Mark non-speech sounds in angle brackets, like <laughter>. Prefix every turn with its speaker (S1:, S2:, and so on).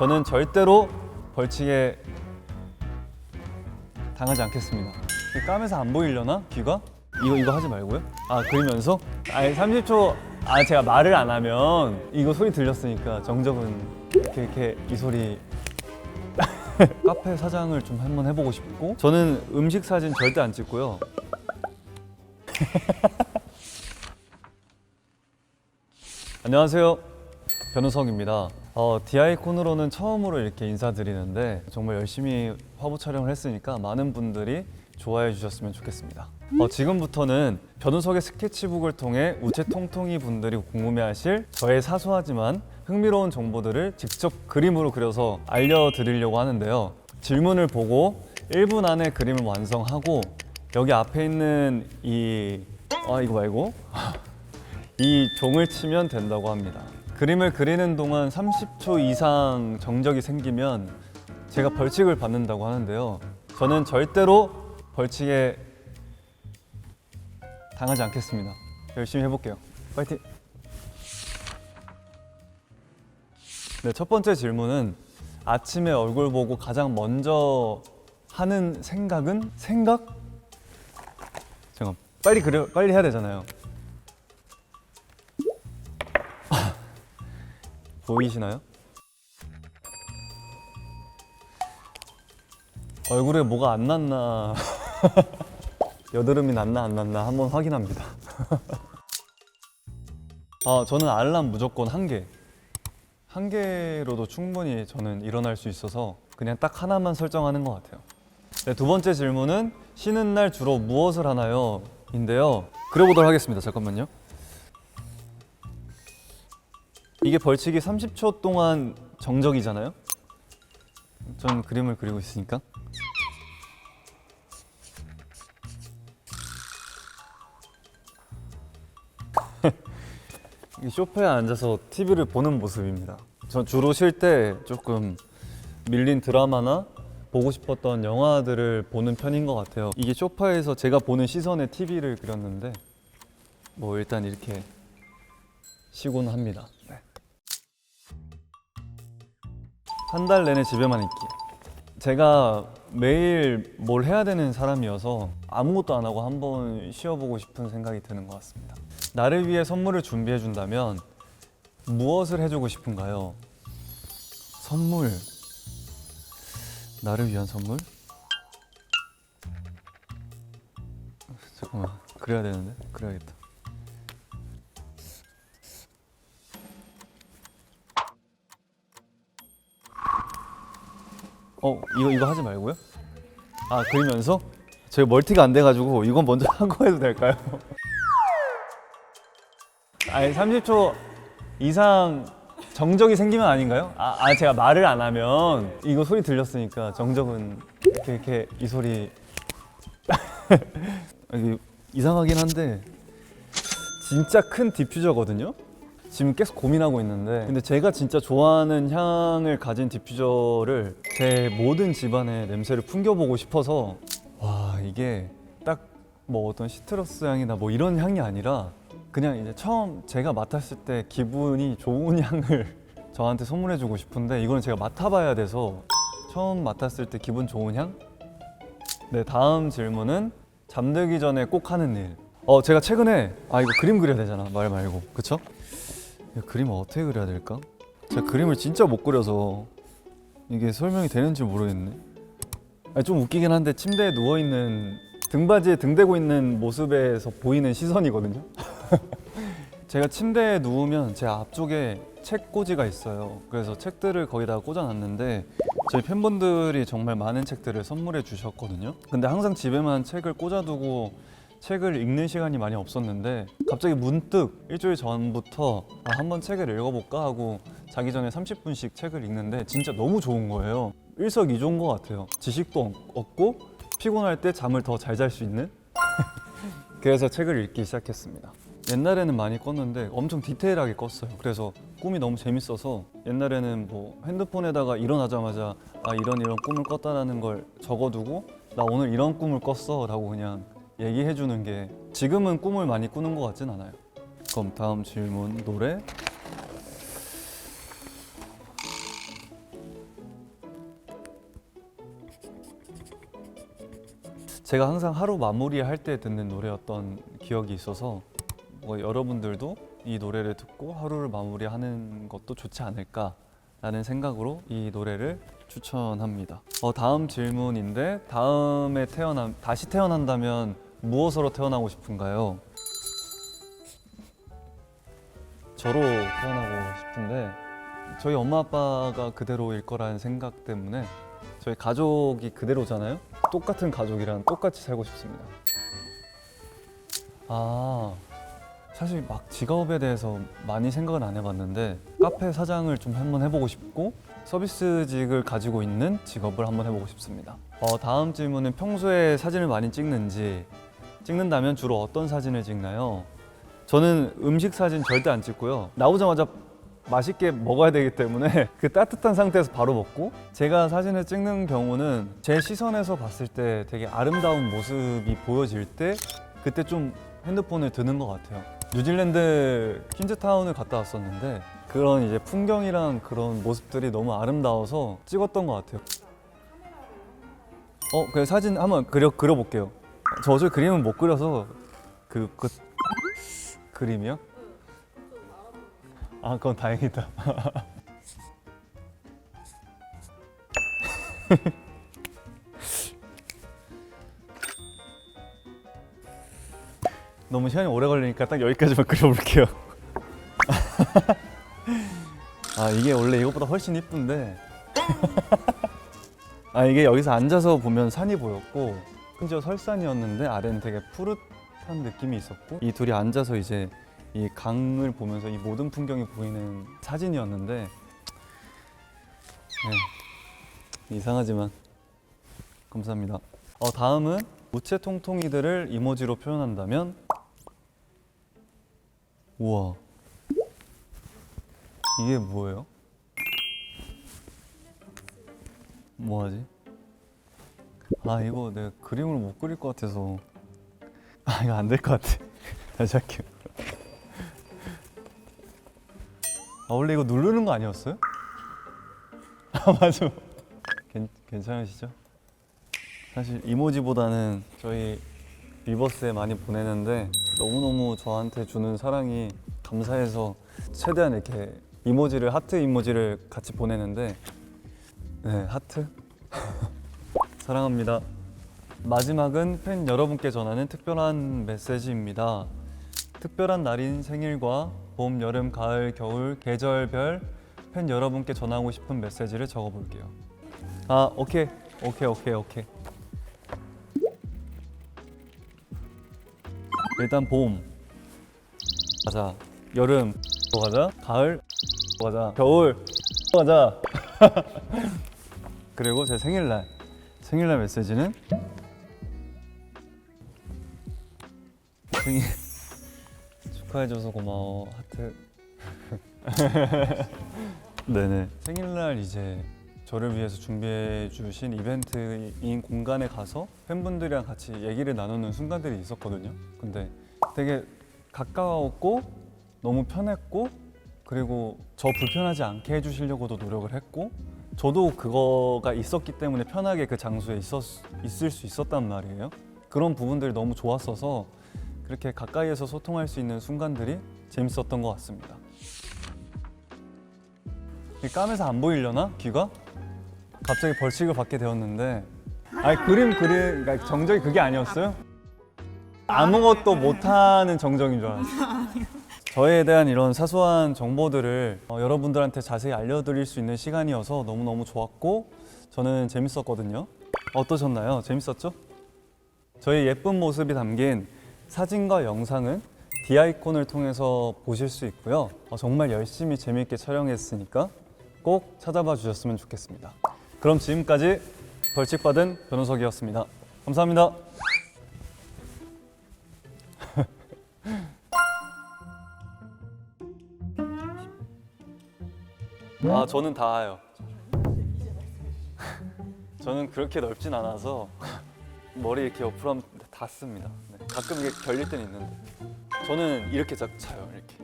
S1: 저는 절대로 벌칙에 당하지 않겠습니다. 이 까매서 안 보이려나? 귀가? 이거 이거 하지 말고요. 아 그리면서? 아니 30초 아 제가 말을 안 하면 이거 소리 들렸으니까 정적은 이렇게, 이렇게 이 소리 <laughs> 카페 사장을 좀 한번 해보고 싶고 저는 음식 사진 절대 안 찍고요. <laughs> 안녕하세요. 변우석입니다. 어, 디아이콘으로는 처음으로 이렇게 인사드리는데 정말 열심히 화보 촬영을 했으니까 많은 분들이 좋아해 주셨으면 좋겠습니다. 어, 지금부터는 변우석의 스케치북을 통해 우체통통이 분들이 궁금해하실 저의 사소하지만 흥미로운 정보들을 직접 그림으로 그려서 알려드리려고 하는데요. 질문을 보고 1분 안에 그림을 완성하고 여기 앞에 있는 이 아, 이거 말고 <laughs> 이 종을 치면 된다고 합니다. 그림을 그리는 동안 30초 이상 정적이 생기면 제가 벌칙을 받는다고 하는데요. 저는 절대로 벌칙에 당하지 않겠습니다. 열심히 해볼게요. 파이팅! 네, 첫 번째 질문은 아침에 얼굴 보고 가장 먼저 하는 생각은 생각? 잠깐 빨리 그려 빨리 해야 되잖아요. 보이시나요? 얼굴에 뭐가 안 났나 <laughs> 여드름이 났나 안 났나 한번 확인합니다. <laughs> 아 저는 알람 무조건 한 개. 한 개로도 충분히 저는 일어날 수 있어서 그냥 딱 하나만 설정하는 것 같아요. 네, 두 번째 질문은 쉬는 날 주로 무엇을 하나요? 인데요. 그려보도록 하겠습니다. 잠깐만요. 이게 벌칙이 30초 동안 정적이잖아요. 전 그림을 그리고 있으니까. <laughs> 이 소파에 앉아서 TV를 보는 모습입니다. 전 주로 쉴 때 조금 밀린 드라마나 보고 싶었던 영화들을 보는 편인 것 같아요. 이게 소파에서 제가 보는 시선의 TV를 그렸는데 뭐 일단 이렇게 쉬곤 합니다. 한 달 내내 집에만 있기. 제가 매일 뭘 해야 되는 사람이어서 아무것도 안 하고 한번 쉬어보고 싶은 생각이 드는 것 같습니다. 나를 위해 선물을 준비해 준다면 무엇을 해주고 싶은가요? 선물. 나를 위한 선물? 잠깐만 그래야 되는데 그래야겠다. 어 이거 이거 하지 말고요? 아 그리면서 제가 멀티가 안 돼가지고 이건 먼저 <laughs> 하고 해도 될까요? <laughs> 아니 30초 이상 정적이 생기면 아닌가요? 아, 아, 제가 말을 안 하면 이거 소리 들렸으니까 정적은 이렇게 이렇게 이 소리 <laughs> 이상하긴 한데 진짜 큰 디퓨저거든요. 지금 계속 고민하고 있는데 근데 제가 진짜 좋아하는 향을 가진 디퓨저를 제 모든 집안의 냄새를 풍겨보고 싶어서 와 이게 딱 뭐 어떤 시트러스 향이나 뭐 이런 향이 아니라 그냥 이제 처음 제가 맡았을 때 기분이 좋은 <laughs> 향을 저한테 선물해주고 싶은데 이거는 제가 맡아봐야 돼서 처음 맡았을 때 기분 좋은 향? 네 다음 질문은 잠들기 전에 꼭 하는 일. 어 제가 최근에 아 이거 그림 그려야 되잖아 말 말고 그쵸? 이 그림을 어떻게 그려야 될까? 제가 그림을 진짜 못 그려서 이게 설명이 되는지 모르겠네. 아니, 좀 웃기긴 한데 침대에 누워 있는 등받이에 등 대고 있는 모습에서 보이는 시선이거든요. <laughs> 제가 침대에 누우면 제 앞쪽에 책 꽂이가 있어요. 그래서 책들을 거기다 꽂아놨는데 저희 팬분들이 정말 많은 책들을 선물해 주셨거든요. 근데 항상 집에만 책을 꽂아두고 책을 읽는 시간이 많이 없었는데 갑자기 문득 일주일 전부터 아, 한번 책을 읽어볼까 하고 자기 전에 30분씩 책을 읽는데 진짜 너무 좋은 거예요. 일석이조인 것 같아요. 지식도 얻- 얻고 피곤할 때 잠을 더 잘 잘 수 있는 <laughs> 그래서 책을 읽기 시작했습니다. 옛날에는 많이 껐는데 엄청 디테일하게 껐어요. 그래서 꿈이 너무 재밌어서 옛날에는 뭐 핸드폰에다가 일어나자마자 아 이런 이런 꿈을 꿨다라는 걸 적어두고 나 오늘 이런 꿈을 꿨어 라고 그냥 얘기해 주는 게 지금은 꿈을 많이 꾸는 것 같진 않아요. 그럼 다음 질문 노래 제가 항상 하루 마무리할 때 듣는 노래였던 기억이 있어서 뭐 여러분들도 이 노래를 듣고 하루를 마무리하는 것도 좋지 않을까라는 생각으로 이 노래를 추천합니다. 어, 다음 질문인데 다음에 태어난 다시 태어난다면 무엇으로 태어나고 싶은가요? 저로 태어나고 싶은데 저희 엄마 아빠가 그대로일 거라는 생각 때문에 저희 가족이 그대로잖아요. 똑같은 가족이랑 똑같이 살고 싶습니다. 아 사실 막 직업에 대해서 많이 생각은 안 해봤는데 카페 사장을 좀 한번 해보고 싶고 서비스직을 가지고 있는 직업을 한번 해보고 싶습니다. 어, 다음 질문은 평소에 사진을 많이 찍는지 찍는다면 주로 어떤 사진을 찍나요? 저는 음식 사진 절대 안 찍고요. 나오자마자 맛있게 먹어야 되기 때문에 <laughs> 그 따뜻한 상태에서 바로 먹고 제가 사진을 찍는 경우는 제 시선에서 봤을 때 되게 아름다운 모습이 보여질 때 그때 좀 핸드폰을 드는 것 같아요. 뉴질랜드 퀸즈타운을 갔다 왔었는데 그런 이제 풍경이랑 그런 모습들이 너무 아름다워서 찍었던 것 같아요. 어, 그 사진 한번 그려 그려볼게요. 저 어제 그림은 못 그려서 그, 그 그림이요? 아, 그건 다행이다. <laughs> 너무 시간이 오래 걸리니까 딱 여기까지만 그려볼게요. <laughs> 아, 이게 원래 이것보다 훨씬 이쁜데. <laughs> 아, 이게 여기서 앉아서 보면 산이 보였고, 심지어 설산이었는데 아래는 되게 푸릇한 느낌이 있었고, 이 둘이 앉아서 이제 이 강을 보면서 이 모든 풍경이 보이는 사진이었는데 네, 이상하지만 감사합니다. 어, 다음은 우체통통이들을 이모지로 표현한다면 우와 이게 뭐예요? 뭐하지? 아 이거 내가 그림을 못 그릴 것 같아서 아 이거 안 될 것 같아 <laughs> 다시 할게요 아 원래 이거 누르는 거 아니었어요? <laughs> 아 맞아. 괜, 괜찮으시죠? 사실 이모지보다는 저희 위버스에 많이 보내는데 너무너무 저한테 주는 사랑이 감사해서 최대한 이렇게 이모지를 하트 이모지를 같이 보내는데 네 하트 <laughs> 사랑합니다. 마지막은 팬 여러분께 전하는 특별한 메시지입니다. 특별한 날인 생일과 봄, 여름, 가을, 겨울 계절별 팬 여러분께 전하고 싶은 메시지를 적어볼게요. 아, 오케이, 오케이, 오케이, 오케이. 일단 봄 가자, 여름 또 가자, 가을 또 가자, 겨울 또 가자. <laughs> 그리고 제 생일날 생일날 메시지는? 생일. <laughs> 축하해줘서 고마워 하트. <laughs> 네네. 생일날 이제 저를 위해서 준비해 주신 이벤트인 공간에 가서 팬분들이랑 같이 얘기를 나누는 순간들이 있었거든요. 근데 되게 가까웠고 너무 편했고 그리고 저 불편하지 않게 해주시려고도 노력을 했고 저도 그거가 있었기 때문에 편하게 그 장소에 있었, 있을 수 있었단 말이에요 그런 부분들이 너무 좋았어서 그렇게 가까이에서 소통할 수 있는 순간들이 재밌었던 것 같습니다. 이 까매서 안 보이려나 귀가? 갑자기 벌칙을 받게 되었는데, 아니 그림 그림 그러니까 정적이 그게 아니었어요? 아무것도 못하는 정적인 줄 알았어요. <laughs> 저에 대한 이런 사소한 정보들을 어, 여러분들한테 자세히 알려드릴 수 있는 시간이어서 너무너무 좋았고 저는 재밌었거든요. 어떠셨나요? 재밌었죠? 저희 예쁜 모습이 담긴 사진과 영상은 디아이콘을 통해서 보실 수 있고요. 어, 정말 열심히 재미있게 촬영했으니까 꼭 찾아봐 주셨으면 좋겠습니다. 그럼 지금까지 벌칙받은 변호석이었습니다. 감사합니다. 아 저는 다요. <laughs> 저는 그렇게 넓진 않아서 <laughs> 머리 이렇게 옆으로 하면 닿습니다. 네. 가끔 이게 결릴 때는 있는데 저는 이렇게 자, 자요 이렇게